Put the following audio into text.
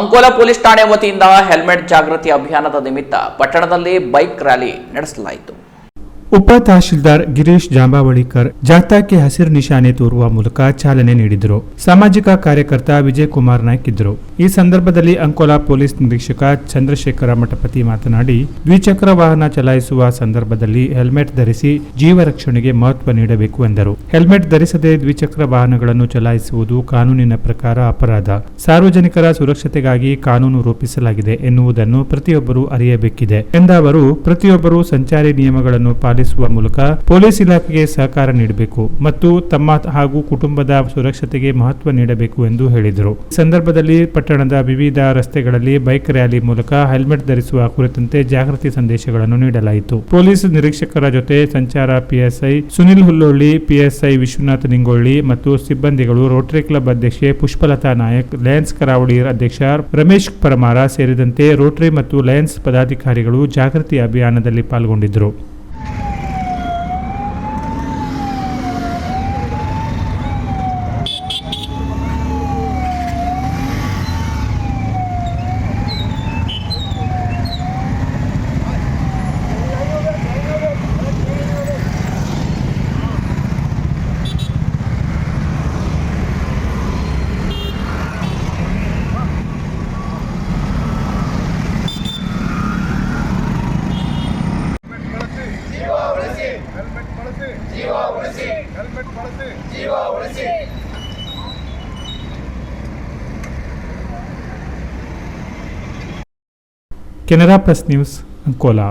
Ankola police ಠಾಣೆ ವತಿಯಿಂದ helmet ಜಾಗೃತಿ ಅಭಿಯಾನದ ನಿಮಿತ್ತ ಪಟ್ಟಣದಲ್ಲಿ ಬೈಕ್ ರ್ಯಾಲಿ ನಡೆಸಲಾಯಿತು. ಉಪ ತಹಶೀಲ್ದಾರ್ ಗಿರೀಶ್ ಜಾಂಬಾವಳಿಕರ್ ಜಾಥಾಕ್ಕೆ ಹಸಿರು ನಿಶಾನೆ ತೋರುವ ಮೂಲಕ ಚಾಲನೆ ನೀಡಿದರು. ಸಾಮಾಜಿಕ ಕಾರ್ಯಕರ್ತ ವಿಜಯ್ ಕುಮಾರ್ ನಾಯ್ಕ್ ಇದ್ದರು ಈ ಸಂದರ್ಭದಲ್ಲಿ ಅಂಕೋಲಾ ಪೊಲೀಸ್ ನಿರೀಕ್ಷಕ ಚಂದ್ರಶೇಖರ ಮಠಪತಿ ಮಾತನಾಡಿ, ದ್ವಿಚಕ್ರ ವಾಹನ ಚಲಾಯಿಸುವ ಸಂದರ್ಭದಲ್ಲಿ ಹೆಲ್ಮೆಟ್ ಧರಿಸಿ ಜೀವ ರಕ್ಷಣೆಗೆ ಮಹತ್ವ ನೀಡಬೇಕು ಎಂದರು. ಹೆಲ್ಮೆಟ್ ಧರಿಸದೆ ದ್ವಿಚಕ್ರ ವಾಹನಗಳನ್ನು ಚಲಾಯಿಸುವುದು ಕಾನೂನಿನ ಪ್ರಕಾರ ಅಪರಾಧ. ಸಾರ್ವಜನಿಕರ ಸುರಕ್ಷತೆಗಾಗಿ ಕಾನೂನು ರೂಪಿಸಲಾಗಿದೆ ಎನ್ನುವುದನ್ನು ಪ್ರತಿಯೊಬ್ಬರೂ ಅರಿಯಬೇಕಿದೆ ಎಂದ ಅವರು, ಪ್ರತಿಯೊಬ್ಬರು ಸಂಚಾರಿ ನಿಯಮಗಳನ್ನು ಪಾಲಿಸುವ ಮೂಲಕ ಪೊಲೀಸ್ ಇಲಾಖೆಗೆ ಸಹಕಾರ ನೀಡಬೇಕು ಮತ್ತು ತಮ್ಮ ಹಾಗೂ ಕುಟುಂಬದ ಸುರಕ್ಷತೆಗೆ ಮಹತ್ವ ನೀಡಬೇಕು ಎಂದು ಹೇಳಿದರು. ಸಂದರ್ಭದಲ್ಲಿ ಪಟ್ಟಣದ ವಿವಿಧ ರಸ್ತೆಗಳಲ್ಲಿ ಬೈಕ್ ರ್ಯಾಲಿ ಮೂಲಕ ಹೆಲ್ಮೆಟ್ ಧರಿಸುವ ಕುರಿತಂತೆ ಜಾಗೃತಿ ಸಂದೇಶಗಳನ್ನು ನೀಡಲಾಯಿತು. ಪೊಲೀಸ್ ನಿರೀಕ್ಷಕರ ಜೊತೆ ಸಂಚಾರ ಪಿಎಸ್ಐ ಸುನಿಲ್ ಹುಲ್ಲೋಳ್ಳಿ, ಪಿಎಸ್ಐ ವಿಶ್ವನಾಥ್ ನಿಂಗೊಳ್ಳಿ ಮತ್ತು ಸಿಬ್ಬಂದಿಗಳು ರೋಟರಿ ಕ್ಲಬ್ ಅಧ್ಯಕ್ಷೆ ಪುಷ್ಪಲತಾ ನಾಯಕ್ ಲಯನ್ಸ್ ಕರಾವಳಿ ಅಧ್ಯಕ್ಷ ರಮೇಶ್ ಪರಮಾರ ಸೇರಿದಂತೆ ರೋಟರಿ ಮತ್ತು ಲಯನ್ಸ್ ಪದಾಧಿಕಾರಿಗಳು ಜಾಗೃತಿ ಅಭಿಯಾನದಲ್ಲಿ ಪಾಲ್ಗೊಂಡಿದ್ದರು ಜೀವ ಉಳಿಸಿ ಹೆಲ್ಮೆಟ್ ಬಳಸಿ ಜೀವ ಉಳಿಸಿ ಹೆಲ್ಮೆಟ್ ಬಳಸಿ ಜೀವ ಉಳಿಸಿ ಕೆನರಾ ಪ್ಲಸ್ ನ್ಯೂಸ್ ಅಂಕೋಲಾ